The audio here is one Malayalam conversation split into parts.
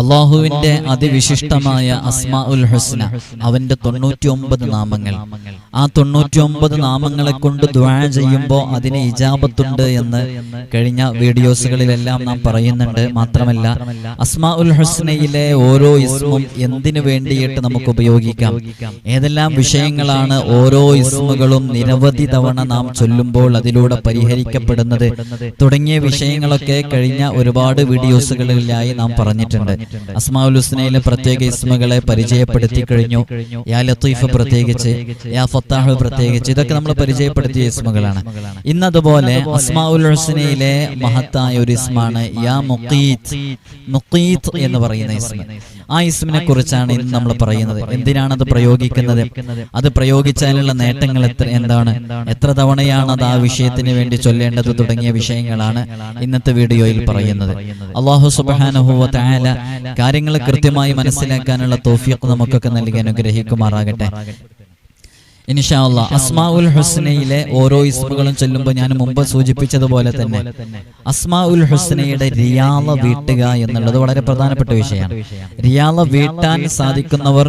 അള്ളാഹുവിന്റെ അതിവിശിഷ്ടമായ അസ്മാ ഉൽ ഹുസ്ന അവന്റെ തൊണ്ണൂറ്റി ഒമ്പത് നാമങ്ങൾ. ആ തൊണ്ണൂറ്റി ഒമ്പത് നാമങ്ങളെ കൊണ്ട് ദ്വാ ചെയ്യുമ്പോൾ അതിന് ഇജാബത്തുണ്ട് എന്ന് കഴിഞ്ഞ വീഡിയോസുകളിലെല്ലാം നാം പറയുന്നുണ്ട് മാത്രമല്ല അസ്മാ ഉൽ ഹുസ്നയിലെ ഓരോ ഇസ്മും എന്തിനു വേണ്ടിയിട്ട് നമുക്ക് ഉപയോഗിക്കാം? ഏതെല്ലാം വിഷയങ്ങളാണ് ഓരോ ഇസ്മുകളും നിരവധി തവണ നാം ചൊല്ലുമ്പോൾ അതിലൂടെ പരിഹരിക്കപ്പെടുന്നത് തുടങ്ങിയ വിഷയങ്ങളൊക്കെ കഴിഞ്ഞ ഒരുപാട് വീഡിയോസുകളിലായി നാം പറഞ്ഞിട്ടുണ്ട്. അസ്മാഉൽ ഹുസ്നയിലെ പ്രത്യേക ഇസ്മകളെ പരിചയപ്പെടുത്തി കഴിഞ്ഞു. യാ ലത്തീഫ് പ്രത്യേകിച്ച് യാ ഫത്താഹ് പ്രത്യേകിച്ച് ഇതൊക്കെ നമ്മൾ പരിചയപ്പെടുത്തിയ ഇസ്മകളാണ്. ഇന്നതുപോലെ അസ്മാഉൽ ഹുസ്നയിലെ മഹത്തായ ഒരു ഇസ്മാണ് യാ മുഖീത്ത് മുഖീത്ത് എന്ന് പറയുന്ന ഇസ്മ. ആ ഇസ്മിനെ കുറിച്ചാണ് ഇന്ന് നമ്മൾ പറയുന്നത്. എന്തിനാണ് അത് പ്രയോഗിക്കുന്നത്? അത് പ്രയോഗിച്ചാലുള്ള നേട്ടങ്ങൾ എത്ര എന്താണ്? എത്ര തവണയാണ് അത് ആ വിഷയത്തിന് വേണ്ടി ചൊല്ലേണ്ടത് തുടങ്ങിയ വിഷയങ്ങളാണ് ഇന്നത്തെ വീഡിയോയിൽ പറയുന്നത്. അള്ളാഹു സുബാനുഹുവ കാര്യങ്ങൾ കൃത്യമായി മനസ്സിലാക്കാനുള്ള തോഫിയൊക്കെ നമുക്കൊക്കെ നൽകി അനുഗ്രഹിക്കുമാറാകട്ടെ. ഇൻഷാല്ല അസ്മാ ഉൽ ഹുസ്നയിലെ ഓരോ ഇസ്മുകളും ചൊല്ലുമ്പോൾ ഞാൻ മുമ്പ് സൂചിപ്പിച്ചതുപോലെ തന്നെ അസ്മാ ഉൽ ഹുസ്നയുടെ റിയാള വീട്ടുക എന്നുള്ളത് വളരെ പ്രധാനപ്പെട്ട വിഷയമാണ് റിയാള വീട്ടാൻ സാധിക്കുന്നവർ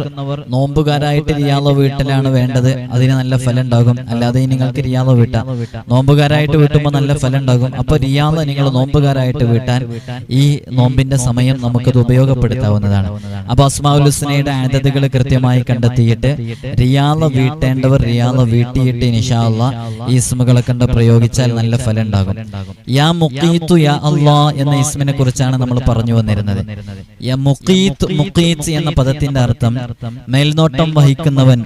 നോമ്പുകാരായിട്ട് റിയാള വീട്ടലാണ് വേണ്ടത്. അതിന് നല്ല ഫലം ഉണ്ടാകും അല്ലാതെ നിങ്ങൾക്ക് റിയാള വീട്ടാം നോമ്പുകാരായിട്ട് വീട്ടുമ്പോൾ നല്ല ഫലം ഉണ്ടാകും അപ്പൊ റിയാള നിങ്ങൾ നോമ്പുകാരായിട്ട് വീട്ടാൻ ഈ നോമ്പിന്റെ സമയം നമുക്കത് ഉപയോഗപ്പെടുത്താവുന്നതാണ്. അപ്പൊ അസ്മാ ഉൽ ഹുസ്നയുടെ ആദതുകൾ കൃത്യമായി കണ്ടെത്തിയിട്ട് റിയാള വീട്ടേണ്ട വേണ്ടവർ റിയാദ വീട്ടിയിട്ട് നിഷാല്ല ഈ ഇസ്മുകളെ കണ്ട് പ്രയോഗിച്ചാൽ നല്ല ഫലം ഉണ്ടാകും യാ മുഖീത്തു യാ അള്ളാ എന്ന ഇസ്മിനെ കുറിച്ചാണ് നമ്മൾ പറഞ്ഞു വന്നിരുന്നത്. യാ എന്ന പദത്തിന്റെ അർത്ഥം മേൽനോട്ടം വഹിക്കുന്നവൻ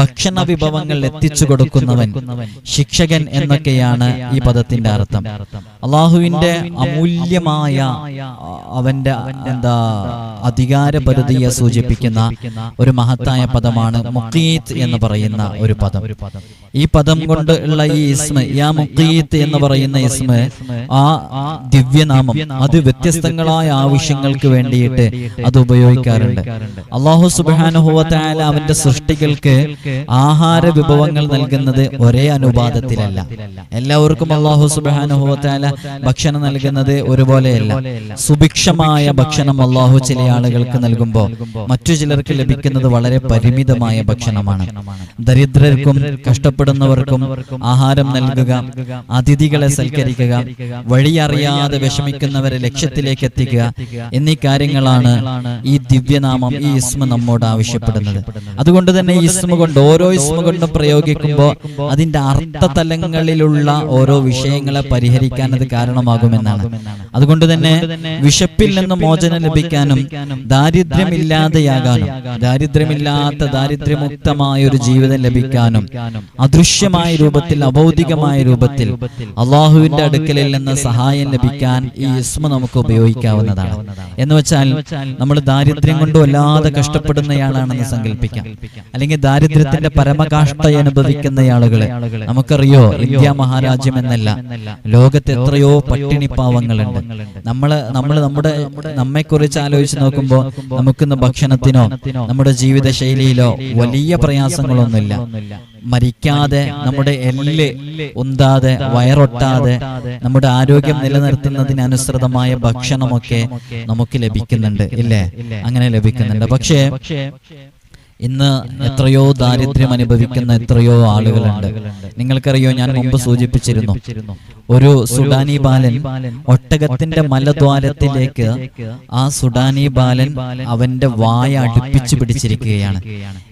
ഭക്ഷണ വിഭവങ്ങൾ എത്തിച്ചു കൊടുക്കുന്നവൻ ശിക്ഷകൻ എന്നൊക്കെയാണ് ഈ പദത്തിന്റെ അർത്ഥം. അള്ളാഹുവിന്റെ അമൂല്യമായ അവന്റെ എന്താ അധികാരപരിധിയെ സൂചിപ്പിക്കുന്ന ഒരു മഹത്തായ പദമാണ് മുഖീത്ത് എന്ന് പറയുന്ന ഒരു പദം. ഈ പദം കൊണ്ട് ഉള്ള ഈ ഇസ്മ യാ മുഖീത്ത് എന്ന് പറയുന്ന ഇസ്മ ആ ദിവ്യനാമം അത് വ്യത്യസ്തങ്ങളായ ആവശ്യങ്ങൾക്ക് വേണ്ടിയിട്ട് അത് ഉപയോഗിക്കാറുണ്ട്. അള്ളാഹു സുബാനുഹുവത്തായ അവന്റെ സൃഷ്ടികൾക്ക് ആഹാര വിഭവങ്ങൾ നൽകുന്നത് ഒരേ അനുപാതത്തിലല്ല. എല്ലാവർക്കും അള്ളാഹു സുബാനുഹുവത്തായ ഭക്ഷണം നൽകുന്നത് ഒരുപോലെയല്ല. സുഭിക്ഷമായ ഭക്ഷണം അള്ളാഹു ചില ആളുകൾക്ക് നൽകുമ്പോൾ മറ്റു ചിലർക്ക് ലഭിക്കുന്നത് വളരെ പരിമിതമായ ഭക്ഷണമാണ്. ദരിദ്രർക്കും കഷ്ടപ്പെടുന്നവർക്കും ആഹാരം നൽകുക അതിഥികളെ സൽക്കരിക്കുക വഴിയറിയാതെ വിഷമിക്കുന്നവരെ ലക്ഷ്യത്തിലേക്ക് എത്തിക്കുക എന്നീ കാര്യങ്ങളാണ് ഈ ദിവ്യനാമം ഈ ഇസ്മ നമ്മോട് ആവശ്യപ്പെടുന്നത്. അതുകൊണ്ട് തന്നെ ഈ ഇസ്മ കൊണ്ട് ഓരോ ഇസ്മ കൊണ്ടും പ്രയോഗിക്കുമ്പോൾ അതിന്റെ അർത്ഥതലങ്ങളിലുള്ള ഓരോ വിഷയങ്ങളെ പരിഹരിക്കാൻ അത് കാരണമാകുമെന്നാണ്. അതുകൊണ്ട് തന്നെ വിശപ്പിൽ നിന്ന് മോചനം ലഭിക്കാനും ദാരിദ്ര്യമില്ലാതെയാകാനും ദാരിദ്ര്യമില്ലാത്ത ദാരിദ്ര്യമുക്തമായ ഒരു ജീവിതം ലഭിക്കാനും അദൃശ്യമായ രൂപത്തിൽ അഭൗതികമായ രൂപത്തിൽ അള്ളാഹുവിന്റെ അടുക്കലിൽ നിന്ന് സഹായം ലഭിക്കാൻ ഈ ഇസ്മ നമുക്ക് ഉപയോഗിക്കാവുന്നതാണ്. എന്ന് വെച്ചാൽ നമ്മൾ ദാരിദ്ര്യം കൊണ്ട് വല്ലാതെ കഷ്ടപ്പെടുന്നയാളാണെന്ന് സങ്കല്പിക്കാം. അല്ലെങ്കിൽ ദാരിദ്ര്യത്തിന്റെ പരമകാഷ്ട അനുഭവിക്കുന്ന ആളുകളെ നമുക്കറിയോ? ഇന്ത്യ മഹാരാജ്യം എന്നല്ല. ലോകത്ത് എത്രയോ പട്ടിണി പാവങ്ങളുണ്ട് നമ്മൾ നമ്മൾ നമ്മുടെ നമ്മെ കുറിച്ച് ആലോചിച്ച് നോക്കുമ്പോൾ നമുക്കിന്ന് ഭക്ഷണത്തിനോ നമ്മുടെ ജീവിത ശൈലിയിലോ വലിയ പ്രയാസങ്ങളൊന്നുമില്ല. മരിക്കാതെ നമ്മുടെ എല്ല് ഉന്താതെ വയറൊട്ടാതെ നമ്മുടെ ആരോഗ്യം നിലനിർത്തുന്നതിനനുസൃതമായ ഭക്ഷണമൊക്കെ നമുക്ക് ലഭിക്കുന്നുണ്ട്. ഇല്ലേ? അങ്ങനെ ലഭിക്കുന്നുണ്ട്. പക്ഷേ ഇന്ന് എത്രയോ ദാരിദ്ര്യം അനുഭവിക്കുന്ന എത്രയോ ആളുകളുണ്ട്. നിങ്ങൾക്കറിയോ ഞാൻ മുമ്പ് സൂചിപ്പിച്ചിരുന്നു ഒരു സുഡാനി ബാലൻ ഒട്ടകത്തിന്റെ മലദ്വാരത്തിലേക്ക് ആ സുഡാനി ബാലൻ അവന്റെ വായ അടുപ്പിച്ചു പിടിച്ചിരിക്കുകയാണ്.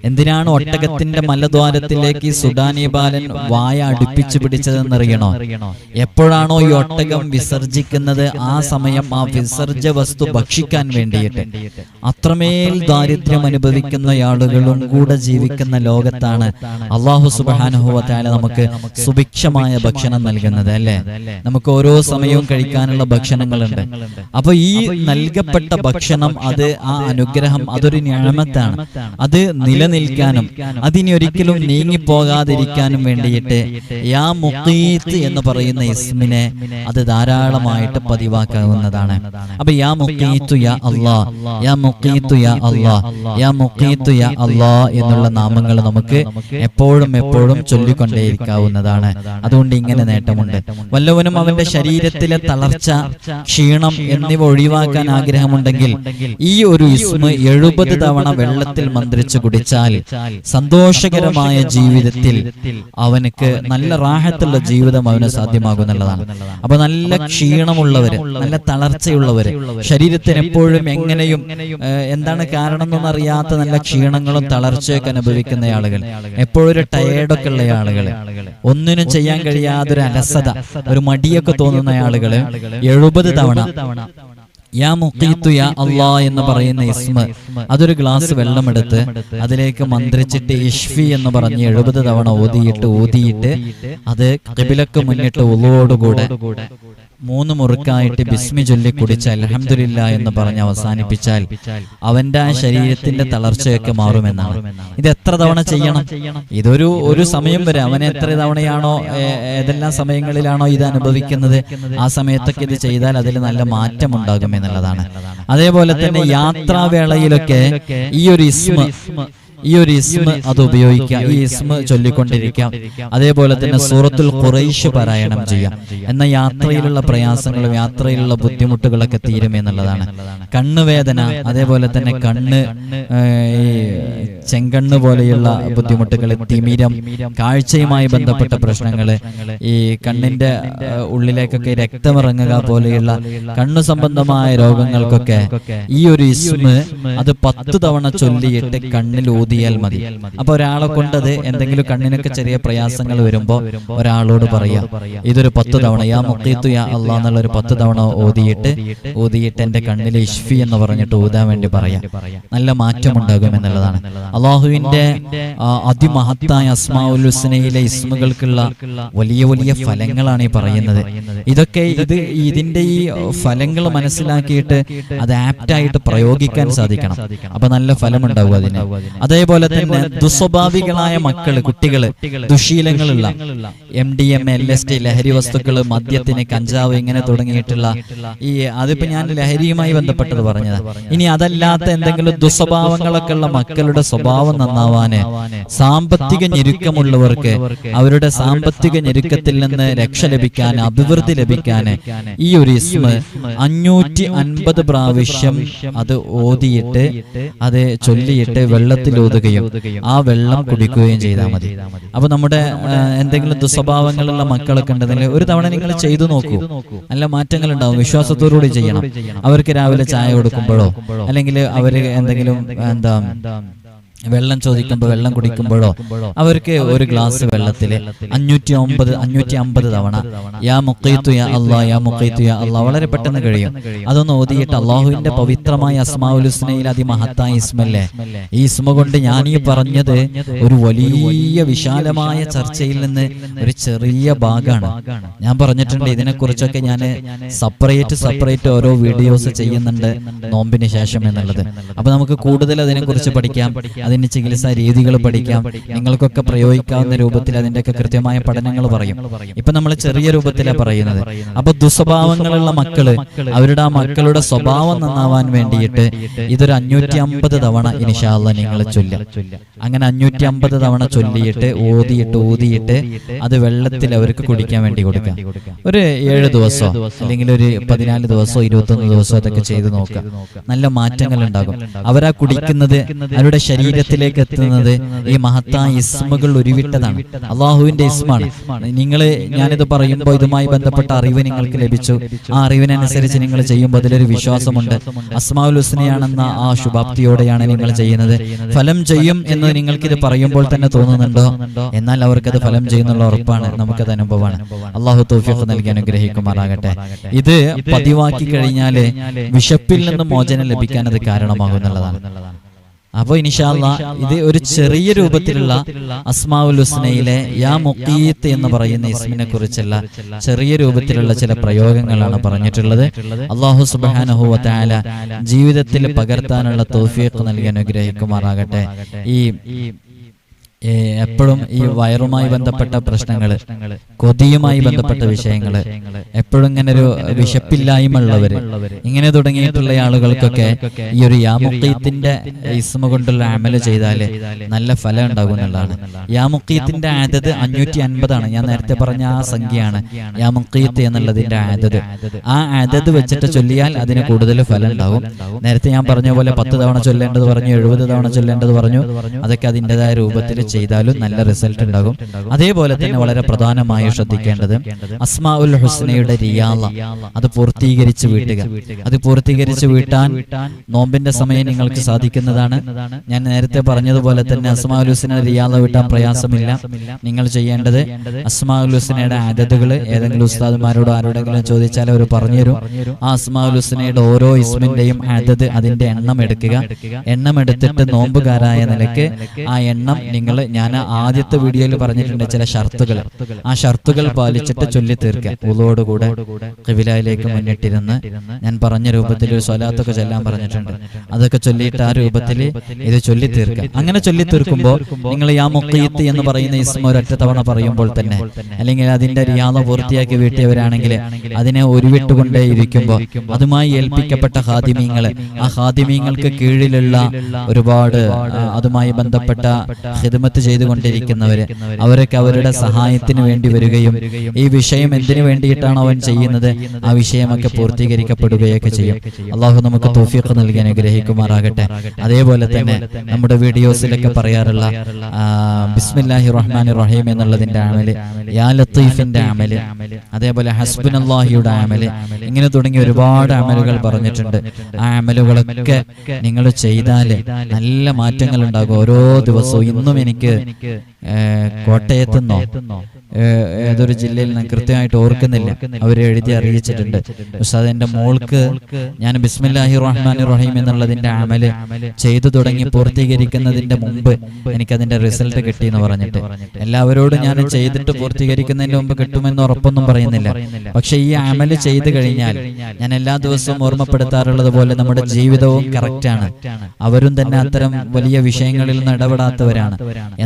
എന്തിനാണ് ഒട്ടകത്തിന്റെ മലദ്വാരത്തിലേക്ക് ഈ സുഡാനി ബാലൻ വായ അടുപ്പിച്ചു പിടിച്ചതെന്നറിയണോ? എപ്പോഴാണോ ഈ ഒട്ടകം വിസർജിക്കുന്നത്? ആ സമയം ആ വിസർജ വസ്തു ഭക്ഷിക്കാൻ വേണ്ടിയിട്ട്. അത്രമേൽ ദാരിദ്ര്യം അനുഭവിക്കുന്ന ആളുകളും കൂടെ ജീവിക്കുന്ന ലോകത്താണ് അള്ളാഹു സുബാനുഭവത്തായ നമുക്ക് സുഭിക്ഷമായ ഭക്ഷണം നൽകുന്നത് അല്ലേ? നമുക്ക് ഓരോ സമയവും കഴിക്കാനുള്ള ഭക്ഷണങ്ങളുണ്ട്. അപ്പൊ ഈ നൽകപ്പെട്ട ഭക്ഷണം അത് ആ അനുഗ്രഹം അതൊരു ഞാമത്താണ്. അത് നിലനിൽക്കാനും അതിനി ഒരിക്കലും നീങ്ങിപ്പോകാതിരിക്കാനും വേണ്ടിയിട്ട് യാ മുക്കീത്ത് എന്ന് പറയുന്ന ഇസ്മിനെ അത് ധാരാളമായിട്ട് പതിവാക്കാവുന്നതാണ്. അപ്പൊ യാ മുക്കീത്തു യാ അള്ളാ. യാ മുക്കീത്തു യാ അള്ളാ. യാ മുക്കീത്തു യാ അള്ളാ എന്നുള്ള നാമങ്ങൾ നമുക്ക് എപ്പോഴും എപ്പോഴും ചൊല്ലിക്കൊണ്ടേയിരിക്കാവുന്നതാണ്. അതുകൊണ്ട് ഇങ്ങനെ നേട്ടമുണ്ട്. വല്ലവനും അവന്റെ ശരീരത്തിലെ തളർച്ച ക്ഷീണം എന്നിവ ഒഴിവാക്കാൻ ആഗ്രഹമുണ്ടെങ്കിൽ ഈ ഒരു ഇസ്മ എഴുപത് തവണ വെള്ളത്തിൽ മന്ത്രിച്ചു കുടിച്ചാൽ സന്തോഷകരമായ ജീവിതത്തിൽ അവനക്ക് നല്ല റാഹത്തുള്ള ജീവിതം അവന് സാധ്യമാകുന്നുള്ളതാണ് അപ്പൊ നല്ല ക്ഷീണമുള്ളവര് നല്ല തളർച്ചയുള്ളവര് ശരീരത്തിന് എപ്പോഴും എങ്ങനെയും എന്താണ് കാരണം എന്നൊന്നും നല്ല നല്ല ക്ഷീണങ്ങളും തളർച്ചയൊക്കെ അനുഭവിക്കുന്ന ആളുകൾ. എപ്പോഴൊരു ടയേർഡൊക്കെ ഉള്ള ആളുകൾ. ഒന്നിനും ചെയ്യാൻ കഴിയാതൊരു അലസത. ഒരു മടിയൊക്കെ തോന്നുന്ന ആളുകൾ എഴുപത് തവണ യാ മുഖീത്തു യാ അള്ളാ എന്ന് പറയുന്ന ഇസ്മ. അതൊരു ഗ്ലാസ് വെള്ളമെടുത്ത് അതിലേക്ക് മന്ത്രിച്ചിട്ട് ഇഷ്ഫി എന്ന് പറഞ്ഞ് എഴുപത് തവണ ഓതിയിട്ട് ഊതിയിട്ട് അത് കിബിലക്ക് മുന്നിട്ട് ഉള്ളോടുകൂടെ മൂന്ന് മുറുക്കായിട്ട് ബിസ്മി ചൊല്ലി കുടിച്ച് അലഹമില്ല എന്ന് പറഞ്ഞ് അവസാനിപ്പിച്ചാൽ അവന്റെ ആ ശരീരത്തിന്റെ തളർച്ചയൊക്കെ മാറുമെന്നാണ്. ഇത് എത്ര തവണ ചെയ്യണം? ഇതൊരു ഒരു സമയം വരെ അവൻ എത്ര തവണയാണോ ഏതെല്ലാം സമയങ്ങളിലാണോ ഇത് അനുഭവിക്കുന്നത്? ആ സമയത്തൊക്കെ ഇത് ചെയ്താൽ അതിൽ നല്ല മാറ്റം ഉണ്ടാകും എന്നുള്ളതാണ് അതേപോലെ തന്നെ യാത്രാവേളയിലൊക്കെ ഈ ഒരു ഇസ്മ ഈ ഒരു ഇസ്മ അത് ഉപയോഗിക്കാം. ഈ ഇസ്മ ചൊല്ലിക്കൊണ്ടിരിക്കാം. അതേപോലെ തന്നെ സൂറത്തുൽ ഖുറൈഷ് പാരായണം ചെയ്യാം. എന്ന യാത്രയിലുള്ള പ്രയാസങ്ങളും യാത്രയിലുള്ള ബുദ്ധിമുട്ടുകളൊക്കെ തീരുമെന്നുള്ളതാണ്. കണ്ണുവേദന അതേപോലെ തന്നെ കണ്ണ് ഈ ചെങ്കണ്ണ് പോലെയുള്ള ബുദ്ധിമുട്ടുകൾ തിമിരം കാഴ്ചയുമായി ബന്ധപ്പെട്ട പ്രശ്നങ്ങൾ ഈ കണ്ണിന്റെ ഉള്ളിലേക്കൊക്കെ രക്തമിറങ്ങുക പോലെയുള്ള കണ്ണു സംബന്ധമായ രോഗങ്ങൾക്കൊക്കെ ഈ ഒരു ഇസ്മ അത് പത്ത് തവണ ചൊല്ലിയിട്ട് കണ്ണിൽ ഊതിയാൽ മതി. അപ്പൊ ഒരാളെ കൊണ്ടത് എന്തെങ്കിലും കണ്ണിനൊക്കെ ചെറിയ പ്രയാസങ്ങൾ വരുമ്പോ ഒരാളോട് പറയാം ഇതൊരു പത്ത് തവണ യാ മുക്കീത്തു യാ അള്ളാ എന്നുള്ള ഒരു പത്ത് തവണ ഓതിയിട്ട് ഓതിയിട്ട് എന്റെ കണ്ണിലെ ഇഷ്ഫി എന്ന് പറഞ്ഞിട്ട് ഊതാൻ വേണ്ടി പറയാം. നല്ല മാറ്റം ഉണ്ടാകും എന്നുള്ളതാണ്. അള്ളാഹുവിന്റെ അതിമഹത്തായ അസ്മാഉൽ ഹുസ്നയിലെ ഇസ്മുകൾക്കുള്ള വലിയ വലിയ ഫലങ്ങളാണ് ഈ പറയുന്നത്. ഇതൊക്കെ ഇത് ഇതിന്റെ ഈ ഫലങ്ങൾ മനസ്സിലാക്കിയിട്ട് അത് ആപ്റ്റായിട്ട് പ്രയോഗിക്കാൻ സാധിക്കണം. അപ്പൊ നല്ല ഫലമുണ്ടാവും അതിന്. അതിന്. അതേപോലെ തന്നെ ദുസ്വഭാവികളായ മക്കൾ കുട്ടികൾ ദുശീലങ്ങളുള്ള M D M L S T ലഹരി വസ്തുക്കൾ മദ്യത്തിന് കഞ്ചാവ് ഇങ്ങനെ തുടങ്ങിയിട്ടുള്ള ഈ അതിപ്പോ ഞാൻ ലഹരിയുമായി ബന്ധപ്പെട്ടത് പറഞ്ഞത്. ഇനി അതല്ലാത്ത എന്തെങ്കിലും ദുസ്വഭാവങ്ങളൊക്കെ ഉള്ള മക്കളുടെ സ്വഭാവം നന്നാവാന് സാമ്പത്തിക ഞെരുക്കമുള്ളവർക്ക് അവരുടെ സാമ്പത്തിക ഞെരുക്കത്തിൽ നിന്ന് രക്ഷ ലഭിക്കാൻ അഭിവൃദ്ധി ലഭിക്കാൻ ഈ ഒരു ഇസ്മ അഞ്ഞൂറ്റി അൻപത് പ്രാവശ്യം അത് ഓതിയിട്ട് അത് ചൊല്ലിയിട്ട് വെള്ളത്തിൽ ഓതുകയും ആ വെള്ളം കുടിക്കുകയും ചെയ്താൽ മതി. അപ്പൊ നമ്മുടെ എന്തെങ്കിലും ദുസ്വഭാവങ്ങളുള്ള മക്കളൊക്കെ ഉണ്ടെങ്കിൽ ഒരു തവണ നിങ്ങൾ ചെയ്തു നോക്കൂ. നല്ല മാറ്റങ്ങൾ ഉണ്ടാവും. വിശ്വാസത്തോടുകൂടി ചെയ്യണം. അവർക്ക് രാവിലെ ചായ കൊടുക്കുമ്പോഴോ അല്ലെങ്കിൽ അവർ എന്തെങ്കിലും എന്താ വെള്ളം ചോദിക്കുമ്പോൾ വെള്ളം കുടിക്കുമ്പോഴോ അവർക്ക് ഒരു ഗ്ലാസ് വെള്ളത്തിൽ അഞ്ഞൂറ്റി ഒമ്പത് അഞ്ഞൂറ്റി അമ്പത് തവണ യാ മുക്കൈത്തു യാ അള്ളാ യാ മുക്കൈത്തു യാ അള്ളാ വളരെ പെട്ടെന്ന് കഴിയും. അതൊന്ന് ഓതിയിട്ട് അള്ളാഹുവിന്റെ പവിത്രമായ അസ്മാഉൽ ഹുസ്നയിൽ അതിമഹത്തായ ഇസ്മല്ലേ? ഈ ഇസ്മ കൊണ്ട് ഞാൻ ഈ പറഞ്ഞത് ഒരു വലിയ വിശാലമായ ചർച്ചയിൽ നിന്ന് ഒരു ചെറിയ ഭാഗമാണ്. ഞാൻ പറഞ്ഞിട്ടുണ്ട് ഇതിനെക്കുറിച്ചൊക്കെ ഞാൻ സെപ്പറേറ്റ് സെപ്പറേറ്റ് ഓരോ വീഡിയോസ് ചെയ്യുന്നുണ്ട് നോമ്പിന് ശേഷം എന്നുള്ളത്. അപ്പൊ നമുക്ക് കൂടുതൽ അതിനെക്കുറിച്ച് പഠിക്കാം. അതിന്റെ ചികിത്സാ രീതികൾ പഠിക്കാം. നിങ്ങൾക്കൊക്കെ പ്രയോഗിക്കാവുന്ന രൂപത്തിൽ അതിന്റെയൊക്കെ കൃത്യമായ പഠനങ്ങൾ പറയും. ഇപ്പൊ നമ്മൾ ചെറിയ രൂപത്തിലാണ് പറയുന്നത്. അപ്പൊ ദുസ്വഭാവങ്ങളുള്ള മക്കൾ അവരുടെ ആ മക്കളുടെ സ്വഭാവം നന്നാവാൻ വേണ്ടിയിട്ട് ഇതൊരു അഞ്ഞൂറ്റി അമ്പത് തവണ ഇനിഷാല്ല നിങ്ങൾ ചൊല്ല അങ്ങനെ അഞ്ഞൂറ്റി അമ്പത് തവണ ചൊല്ലിയിട്ട് ഓതിയിട്ട് ഊതിയിട്ട് അത് വെള്ളത്തിൽ അവർക്ക് കുടിക്കാൻ വേണ്ടി കൊടുക്കാം ഒരു ഏഴ് ദിവസമോ അല്ലെങ്കിൽ ഒരു പതിനാല് ദിവസമോ ഇരുപത്തൊന്ന് ദിവസമോ അതൊക്കെ ചെയ്ത് നോക്കാം നല്ല മാറ്റങ്ങൾ ഉണ്ടാകും. അവരാ കുടിക്കുന്നത് അവരുടെ ശരീരത്തിലേക്ക് എത്തുന്നത് ഈ മഹത്തായ ഇസ്മകൾ ഉരുവിട്ടതാണ് അള്ളാഹുവിന്റെ ഇസ്മാണ്. നിങ്ങൾ ഞാനിത് പറയുമ്പോൾ ഇതുമായി ബന്ധപ്പെട്ട അറിവ് നിങ്ങൾക്ക് ലഭിച്ചു. ആ അറിവിനനുസരിച്ച് നിങ്ങൾ ചെയ്യുമ്പോൾ അതിലൊരു വിശ്വാസമുണ്ട്. അസ്മാഉൽ ഹുസ്നയാണെന്ന ആ ശുഭാപ്തിയോടെയാണ് നിങ്ങൾ ചെയ്യുന്നത്. ഫലം ചെയ്യും എന്ന് നിങ്ങൾക്കിത് പറയുമ്പോൾ തന്നെ തോന്നുന്നുണ്ടോ? എന്നാൽ അവർക്കത് ഫലം ചെയ്യുന്നുള്ള ഉറപ്പാണ്. നമുക്കത് അനുഭവമാണ്. അള്ളാഹു തൗഫീഖ് നൽകി അനുഗ്രഹിക്കുമാറാകട്ടെ. ഇത് പതിവാക്കി കഴിഞ്ഞാൽ വിശപ്പിൽ നിന്ന് മോചനം ലഭിക്കാൻ അത് കാരണമാകുന്നുള്ളതാണ് അപ്പൊ ഇനിഷാല്ല ഇത് ഒരു ചെറിയ രൂപത്തിലുള്ള അസ്മാഉൽ ഹുസ്നയിലെ യാ മുക്കീത്ത് എന്ന് പറയുന്ന ഇസ്മിനെ കുറിച്ചുള്ള ചെറിയ രൂപത്തിലുള്ള ചില പ്രയോഗങ്ങളാണ് പറഞ്ഞിട്ടുള്ളത്. അള്ളാഹു സുബാനഹു വതാല ജീവിതത്തിൽ പകർത്താനുള്ള തോഫിയൊക്കെ നൽകി അനുഗ്രഹിക്കുമാറാകട്ടെ. ഈ എപ്പോഴും ഈ വയറുമായി ബന്ധപ്പെട്ട പ്രശ്നങ്ങൾ കൊതിയുമായി ബന്ധപ്പെട്ട വിഷയങ്ങൾ എപ്പോഴും ഇങ്ങനെ ഒരു വിശപ്പില്ലായ്മ ഉള്ളവര് ഇങ്ങനെ തുടങ്ങിയിട്ടുള്ള ആളുകൾക്കൊക്കെ ഈ ഒരു യാമുക്കീത്തിന്റെ ഇസ്മ കൊണ്ടുള്ള അമൽ ചെയ്താൽ നല്ല ഫലം ഉണ്ടാകും എന്നുള്ളതാണ്. യാമുക്കീത്തിന്റെ ആദത് അഞ്ഞൂറ്റി അൻപതാണ് ഞാൻ നേരത്തെ പറഞ്ഞ ആ സംഖ്യയാണ്. യാമുക്കീത്ത് എന്നുള്ളതിന്റെ ആദത് ആ ആദത് വെച്ചിട്ട് ചൊല്ലിയാൽ അതിന് കൂടുതൽ ഫലം ഉണ്ടാകും നേരത്തെ ഞാൻ പറഞ്ഞ പോലെ പത്ത് തവണ ചൊല്ലേണ്ടത് പറഞ്ഞു എഴുപത് തവണ ചൊല്ലേണ്ടത് പറഞ്ഞു അതൊക്കെ അതിന്റെതായ രൂപത്തിൽ ചെയ്താലും നല്ല റിസൾട്ട് ഉണ്ടാകും. അതേപോലെ തന്നെ വളരെ പ്രധാനമായി ശ്രദ്ധിക്കേണ്ടത് അസ്മാ ഉൽ ഹുസ്നയുടെ റിയാള. അത് പൂർത്തീകരിച്ച് വീട്ടുക. അത് പൂർത്തീകരിച്ച് വീട്ടാൻ നോമ്പിന്റെ സമയം നിങ്ങൾക്ക് സാധിക്കുന്നതാണ്. ഞാൻ നേരത്തെ പറഞ്ഞതുപോലെ തന്നെ അസ്മാ ഉൽ ഹുസ്നയുടെ റിയാള വീട്ടാൻ പ്രയാസമില്ല. നിങ്ങൾ ചെയ്യേണ്ടത് അസ്മാ ഉൽ ഹുസ്നയുടെ ആദതുകൾ ഏതെങ്കിലും ഉസ്താദുമാരോടോ ആരോടെങ്കിലും ചോദിച്ചാൽ അവർ പറഞ്ഞുതരും. ആ അസ്മാ ഉൽ ഹുസ്നയുടെ ഓരോ ഇസ്മിന്റെയും ആദത് അതിന്റെ എണ്ണം എടുക്കുക. എണ്ണം എടുത്തിട്ട് നോമ്പുകാരായ നിലയ്ക്ക് ആ എണ്ണം നിങ്ങൾ ഞാൻ ആദ്യത്തെ വീഡിയോയിൽ പറഞ്ഞിട്ടുണ്ട് ചില ഷർത്തുകൾ. ആ ഷർത്തുകൾ പാലിച്ചിട്ട് ചൊല്ലി തീർക്കുക ഉളോടുകൂടെ കവിലയിലേക്ക് മുന്നിട്ടിരുന്ന് ഞാൻ പറഞ്ഞ രൂപത്തിൽ ഒരു സ്വലാത്തൊക്കെ ചെല്ലാൻ പറഞ്ഞിട്ടുണ്ട്. അതൊക്കെ ചൊല്ലിയിട്ട് ആ രൂപത്തിൽ ഇത് ചൊല്ലി തീർക്കുക അങ്ങനെ ചൊല്ലി തീർക്കുമ്പോൾ നിങ്ങൾ യാ മുക്കീത്ത് എന്ന് പറയുന്ന ഇസ്മ ഒരൊറ്റ തവണ പറയുമ്പോൾ തന്നെ അല്ലെങ്കിൽ അതിന്റെ റിയാദ പൂർത്തിയാക്കി വീട്ടിയവരാണെങ്കിൽ അതിനെ ഉരുവിട്ടുകൊണ്ടേ ഇരിക്കുമ്പോൾ അതുമായി ഏൽപ്പിക്കപ്പെട്ട ഹാദിമീങ്ങൾ ആ ഹാദിമീങ്ങൾക്ക് കീഴിലുള്ള ഒരുപാട് അതുമായി ബന്ധപ്പെട്ട ഹിദ്മത്ത് ചെയ്തുകൊണ്ടിരിക്കുന്നവര് അവരൊക്കെ അവരുടെ സഹായത്തിന് വേണ്ടി വരികയും ഈ വിഷയം എന്തിനു വേണ്ടിയിട്ടാണ് അവൻ ചെയ്യുന്നത് ആ വിഷയമൊക്കെ പൂർത്തീകരിക്കപ്പെടുകയൊക്കെ ചെയ്യും. അള്ളാഹു നമുക്ക് തോഫിയൊക്കെ നൽകി അനുഗ്രഹിക്കുമാറാകട്ടെ. അതേപോലെ തന്നെ നമ്മുടെ വീഡിയോസിലൊക്കെ പറയാറുള്ള ബിസ്മില്ലാഹി റഹ്മാൻ റഹീം എന്നുള്ളതിന്റെ അമൽ യാ ലത്തീഫിന്റെ അമൽ അതേപോലെ ഹസ്ബുൻ അള്ളാഹിയുടെ അമൽ ഇങ്ങനെ തുടങ്ങി ഒരുപാട് അമലുകൾ പറഞ്ഞിട്ടുണ്ട്. ആ അമലുകളൊക്കെ നിങ്ങൾ ചെയ്താൽ നല്ല മാറ്റങ്ങൾ ഉണ്ടാകും. ഓരോ ദിവസവും ഇന്നും എനിക്ക് ഏഹ്, കോട്ടയത്തുനിന്നോ ഏതൊരു ജില്ലയിൽ നിന്ന് കൃത്യമായിട്ട് ഓർക്കുന്നില്ല. അവരെ എഴുതി അറിയിച്ചിട്ടുണ്ട്. ഉസ്താദ് എന്റെ മോൾക്ക് ഞാൻ ബിസ്മില്ലാഹി റഹ്മാൻ റഹീം എന്നുള്ളതിന്റെ അമൽ ചെയ്തു തുടങ്ങി പൂർത്തീകരിക്കുന്നതിന്റെ മുമ്പ് എനിക്കതിന്റെ റിസൾട്ട് കിട്ടി എന്ന് പറഞ്ഞിട്ട്. എല്ലാവരോടും ഞാൻ ചെയ്തിട്ട് പൂർത്തീകരിക്കുന്നതിന് മുമ്പ് കിട്ടുമെന്ന് ഉറപ്പൊന്നും പറയുന്നില്ല. പക്ഷെ ഈ അമൽ ചെയ്തു കഴിഞ്ഞാൽ ഞാൻ എല്ലാ ദിവസവും ഓർമ്മപ്പെടുത്താറുള്ളത് പോലെ നമ്മുടെ ജീവിതവും കറക്റ്റാണ് അവരും തന്നെ അത്തരം വലിയ വിഷയങ്ങളിൽ നിന്ന് ഇടപെടാത്തവരാണ്.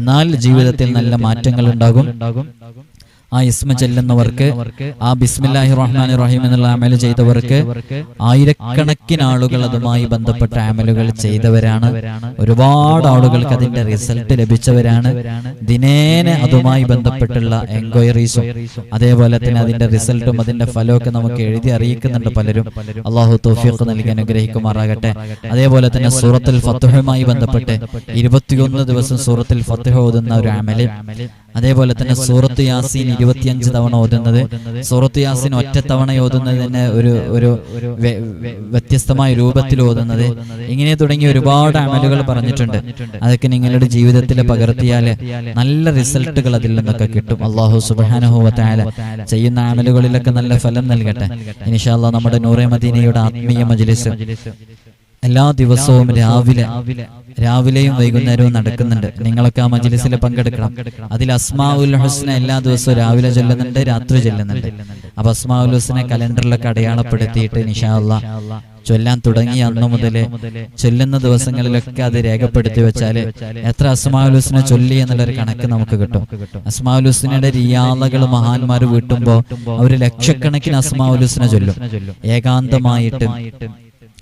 എന്നാൽ ജീവിതത്തിൽ നല്ല മാറ്റങ്ങൾ ഉണ്ടാകും ആ ഇസ്മ ചെല്ലുന്നവർക്ക് ആ ബിസ്മില്ലാഹി റഹ്മാൻ റഹീം എന്നുള്ള അമൽ ചെയ്തവർക്ക് ആയിരക്കണക്കിന് ആളുകൾ അതുമായി ബന്ധപ്പെട്ട അമലുകൾ ചെയ്തവരാണ്. ഒരുപാട് ആളുകൾക്ക് അതിന്റെ റിസൾട്ട് ലഭിച്ചവരാണ്. ദിനേന അതുമായി ബന്ധപ്പെട്ടുള്ള എൻക്വയറീസും അതേപോലെ തന്നെ അതിന്റെ റിസൾട്ടും അതിന്റെ ഫലമൊക്കെ നമുക്ക് എഴുതി അറിയിക്കുന്നുണ്ട് പലരും. അള്ളാഹു തോഫിയൊക്കെ നൽകി അനുഗ്രഹിക്കുമാറാകട്ടെ. അതേപോലെ തന്നെ സൂറത്തുൽ ഫത്തുഹുമായി ബന്ധപ്പെട്ട് ഇരുപത്തിയൊന്ന് ദിവസം സൂറത്തുൽ ഫത്തുഹ ഓതുന്ന ഒരു അമൽ. അതേപോലെ തന്നെ സൂറത്ത് യാസീൻ ഇരുപത്തിയഞ്ച് തവണ ഓതുന്നത്. സൂറത്ത് യാസിൻ ഒറ്റ തവണ ഓതുന്നത് തന്നെ ഒരു ഒരു വ്യ- വ്യ- വ്യത്യസ്തമായ രൂപത്തിൽ ഓതുന്നത്. ഇങ്ങനെ തുടങ്ങി ഒരുപാട് അമലുകൾ പറഞ്ഞിട്ടുണ്ട്. അതൊക്കെ നിങ്ങളുടെ ജീവിതത്തിൽ പകർത്തിയാൽ നല്ല റിസൾട്ടുകൾ അതിൽ നിന്നൊക്കെ കിട്ടും. അള്ളാഹു സുബാനുഭവത്തായ ചെയ്യുന്ന അമലുകളിലൊക്കെ നല്ല ഫലം നൽകട്ടെ. ഇനിഷാല്ല നമ്മുടെ നൂറെ മദീനയുടെ ആത്മീയ മജ്ലിസ്. എല്ലാ ദിവസവും രാവിലെ രാവിലെയും വൈകുന്നേരവും നടക്കുന്നുണ്ട്. നിങ്ങളൊക്കെ ആ മജ്ലിസിൽ പങ്കെടുക്കണം. അതിൽ അസ്മാഉൽ ഹുസ്ന എല്ലാ ദിവസവും രാവിലെ ചൊല്ലുന്നുണ്ട് രാത്രി ചൊല്ലുന്നുണ്ട്. അപ്പൊ അസ്മാ ഉൽ ഹുസ്നെ കലണ്ടറിലൊക്കെ അടയാളപ്പെടുത്തിയിട്ട് നിഷാല്ല ചൊല്ലാൻ തുടങ്ങി അന്ന് മുതൽ ചൊല്ലുന്ന ദിവസങ്ങളിലൊക്കെ അത് രേഖപ്പെടുത്തി വെച്ചാൽ എത്ര അസ്മാഉൽ ഹുസ്ന ചൊല്ലി എന്നുള്ളൊരു കണക്ക് നമുക്ക് കിട്ടും. അസ്മാഉൽ ഹുസ്നയുടെ റിയാദകൾ മഹാന്മാർ വീട്ടുമ്പോൾ അവർ ലക്ഷക്കണക്കിന് അസ്മാഉൽ ഹുസ്ന ചൊല്ലും. ഏകാന്തമായിട്ട്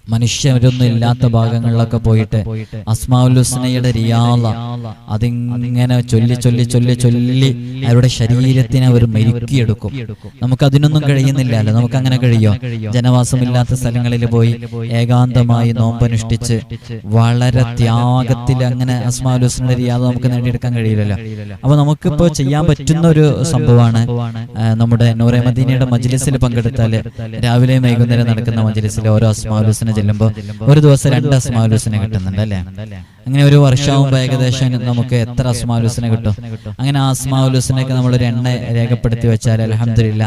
മനുഷ്യരൊന്നും ഇല്ലാത്ത ഭാഗങ്ങളിലൊക്കെ പോയിട്ട് അസ്മാവുൽ ഹുസ്നയുടെ റിയാള അതിങ്ങനെ ചൊല്ലി ചൊല്ലി ചൊല്ലി ചൊല്ലി അവരുടെ ശരീരത്തിനെ അവർ മെരുക്കിയെടുക്കും. നമുക്ക് അതിനൊന്നും കഴിയുന്നില്ലല്ലോ. നമുക്ക് അങ്ങനെ കഴിയോ? ജനവാസമില്ലാത്ത സ്ഥലങ്ങളിൽ പോയി ഏകാന്തമായി നോമ്പനുഷ്ഠിച്ച് വളരെ ത്യാഗത്തിൽ അങ്ങനെ അസ്മാഉൽ ഹുസ്നയുടെ നമുക്ക് നേടിയെടുക്കാൻ കഴിയില്ലല്ലോ. അപ്പൊ നമുക്കിപ്പോ ചെയ്യാൻ പറ്റുന്ന ഒരു സംഭവമാണ് നമ്മുടെ നൂറെ മദീനയുടെ മജ്ലിസിൽ പങ്കെടുത്താൽ രാവിലെയും വൈകുന്നേരം നടക്കുന്ന മജ്ലിസിൽ ഓരോ അസ്മാഉൽ ഹുസ്ന ചെല്ലുമ്പോൾ ഒരു ദിവസം രണ്ട് അസ്മാഉൽ ഹുസ്ന കിട്ടുന്നുണ്ട് അല്ലേ? അങ്ങനെ ഒരു വർഷമാകുമ്പോൾ ഏകദേശം നമുക്ക് എത്ര അസ്മാഉൽ ഹുസ്ന കിട്ടും? അങ്ങനെ അസ്മാലുസിനൊക്കെ ഒരു എണ്ണ രേഖപ്പെടുത്തി വെച്ചാൽ അലഹമില്ല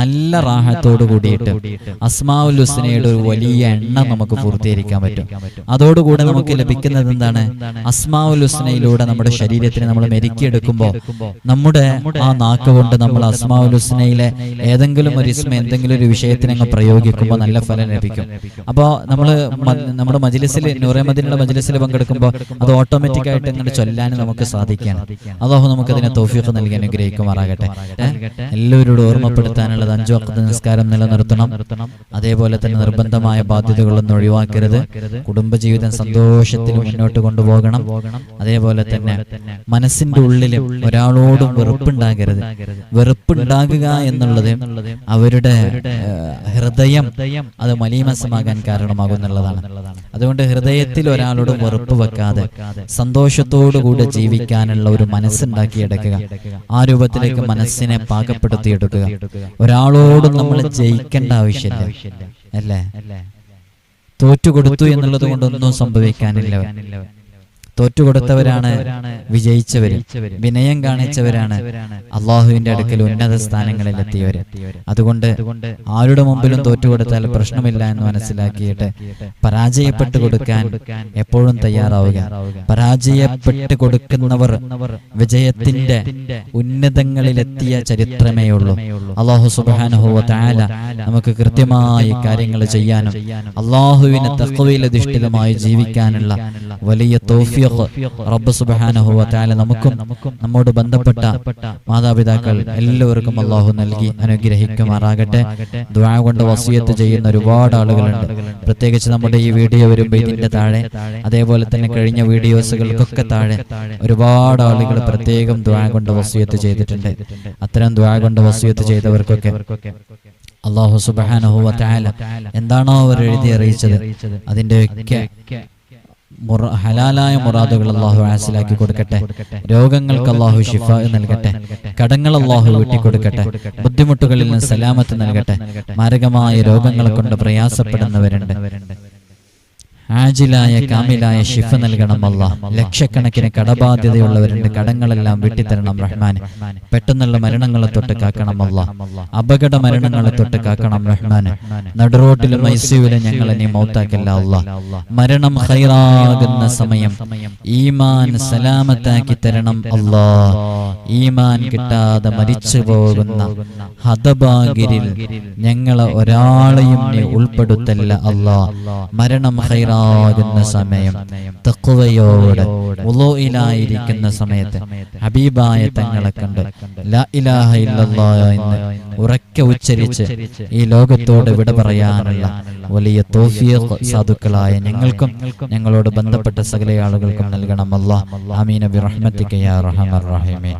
നല്ല റാഹത്തോട് കൂടിയിട്ട് അസ്മാഉൽ ഹുസ്നയുടെ ഒരു വലിയ എണ്ണ നമുക്ക് പൂർത്തീകരിക്കാൻ പറ്റും. അതോടുകൂടെ നമുക്ക് ലഭിക്കുന്നത് എന്താണ്? അസ്മാഉൽ ഹുസ്നയിലൂടെ നമ്മുടെ ശരീരത്തിന് നമ്മൾ മെരുക്കിയെടുക്കുമ്പോൾ നമ്മുടെ ആ നാക്ക് കൊണ്ട് നമ്മൾ അസ്മാഉൽ ഹുസ്നയിലെ ഏതെങ്കിലും ഒരു ഇസ്മ എന്തെങ്കിലും ഒരു വിഷയത്തിന് അങ്ങ് പ്രയോഗിക്കുമ്പോൾ നല്ല ഫലം ലഭിക്കും. അപ്പോൾ നമ്മൾ നമ്മുടെ മജിലിസിൽ നൂറെ മദീനയുടെ മജിലിസിൽ പങ്കെടുക്കുമ്പോൾ അത് ഓട്ടോമാറ്റിക്കായിട്ട് ഇങ്ങനെ ചൊല്ലാൻ നമുക്ക് സാധിക്കുകയാണ്. അള്ളാഹു നമുക്ക് അതിനെ തോഫിയൊക്കെ നൽകി അനുഗ്രഹിക്കുമാറാകട്ടെ? എല്ലാവരോടും ഓർമ്മപ്പെടുത്താനുള്ളത് അഞ്ചു വക്കത്ത് നിസ്കാരം നിലനിർത്തണം. അതേപോലെ തന്നെ നിർബന്ധമായ ബാധ്യതകളൊന്നും ഒഴിവാക്കരുത്. കുടുംബജീവിതം സന്തോഷത്തിൽ മുന്നോട്ട് കൊണ്ടുപോകണം. അതേപോലെ തന്നെ മനസ്സിന്റെ ഉള്ളിൽ ഒരാളോടും വെറുപ്പുണ്ടാകരുത്. വെറുപ്പുണ്ടാകുക എന്നുള്ളത് അവരുടെ ഹൃദയം അത് മലീമസമാകാൻ കാരണമാകുന്നുള്ളതാണ്. അതുകൊണ്ട് ഹൃദയത്തിൽ ഒരാളോടും വെറുപ്പ് വെക്കാതെ സന്തോഷത്തോടുകൂടെ ജീവിക്കാനുള്ള ഒരു മനസ്സുണ്ടാക്കിയെടുക്കുക ആ രൂപത്തിലേക്ക് മനസ്സിനെ പാകപ്പെടുത്തിയെടുക്കുക ഒരാളോടും നമ്മൾ ജയിക്കേണ്ട ആവശ്യമില്ല. അല്ലേ? തോറ്റുകൊടുത്തു എന്നുള്ളത് കൊണ്ടൊന്നും സംഭവിക്കാനില്ല. തോറ്റുകൊടുത്തവരാണ് വിജയിച്ചവര്. വിനയം കാണിച്ചവരാണ് അള്ളാഹുവിന്റെ അടുക്കൽ ഉന്നത സ്ഥാനങ്ങളിൽ എത്തിയവര്. അതുകൊണ്ട് ആരുടെ മുമ്പിലും തോറ്റുകൊടുത്താൽ പ്രശ്നമില്ല എന്ന് മനസ്സിലാക്കിയിട്ട് പരാജയപ്പെട്ടു കൊടുക്കാൻ എപ്പോഴും തയ്യാറാവുക. പരാജയപ്പെട്ട് കൊടുക്കുന്നവർ വിജയത്തിന്റെ ഉന്നതങ്ങളിലെത്തിയ ചരിത്രമേ ഉള്ളൂ അള്ളാഹു സുബാനുഹുവ താല നമുക്ക് കൃത്യമായി കാര്യങ്ങൾ ചെയ്യാനും അള്ളാഹുവിനെ തക്കവയിലധിഷ്ഠിതമായി ജീവിക്കാനുള്ള വലിയ റബ്ബ് സുബാനുഹു താല നമുക്കും നമ്മോട് ബന്ധപ്പെട്ട മാതാപിതാക്കൾ എല്ലാവർക്കും അള്ളാഹു നൽകി അനുഗ്രഹിക്കുമാറാകട്ടെ. ദ്വാ കൊണ്ട് വസിയത്ത് ചെയ്യുന്ന ഒരുപാട് ആളുകളുണ്ട്. പ്രത്യേകിച്ച് നമ്മുടെ ഈ വീഡിയോ വരുമ്പോൾ ഇതിന്റെ താഴെ അതേപോലെ തന്നെ കഴിഞ്ഞ വീഡിയോസുകൾക്കൊക്കെ താഴെ ഒരുപാട് ആളുകൾ പ്രത്യേകം ദ്വാ കൊണ്ട് വസിയത്ത് ചെയ്തിട്ടുണ്ട്. അത്തരം ദ്വാ കൊണ്ട് വസിയത്ത് ചെയ്തവർക്കൊക്കെ അള്ളാഹു സുബാനഹുവ എന്താണോ അവർ എഴുതി അറിയിച്ചത്. മുറ- ഹലാലായ മുറാദുകൾ അള്ളാഹു ആസിലാക്കി കൊടുക്കട്ടെ. രോഗങ്ങൾക്ക് അള്ളാഹു ഷിഫ നൽകട്ടെ. കടങ്ങൾ അള്ളാഹു വീട്ടിക്കൊടുക്കട്ടെ. ബുദ്ധിമുട്ടുകളിൽ നിന്ന് സലാമത്ത് നൽകട്ടെ. മാരകമായ രോഗങ്ങളെ കൊണ്ട് പ്രയാസപ്പെടുന്നവരുണ്ട്. ആജിലായ കാമിലായ ഷിഫ നൽകണം അല്ല ലക്ഷക്കണക്കിന് കടബാധ്യതയുള്ളവരുണ്ട് കടങ്ങളെല്ലാം വെട്ടിത്തരണം റഹ്മാൻ പെട്ടെന്നുള്ള മരണങ്ങളെ തൊട്ട് കാക്കണം അല്ല അപകട മരണങ്ങളെ തൊട്ട് കാക്കണം റഹ്മാൻ നടുറോട്ടിലും ഐസിയുവിലും ഞങ്ങളെ നീ മൗത്താക്കല്ല അല്ല മരണം ഹൈറാകുന്ന സമയം ഈമാൻ സലാമത്താക്കി തരണം അല്ലാ ഈമാൻ കിട്ടാതെ മരിച്ചു പോകുന്ന ഹതഭാഗിരിൽ ഞങ്ങളെ ഒരാളെയും നീ ഉൾപ്പെടുത്തല്ല അല്ലാ മരണം ഹൈറാകുന്ന സമയം തക്കുവയോടെ ഉലോയിലായിരിക്കുന്ന സമയത്ത്. ഹബീബായ തങ്ങളെ കണ്ട് ലാ ഇലാഹ എന്ന് ഉറക്കെ ഉച്ചരിച്ച് ഈ ലോകത്തോട് വിട പറയാനുള്ള വലിയ തോഫിയഖ് സാധുക്കളായ ഞങ്ങൾക്കും ഞങ്ങളോട് ബന്ധപ്പെട്ട സകല ആളുകൾക്കും നൽകണം അമീനബി റഹ്മത്തിക്കയാ റഹമർ റഹീമീൻ.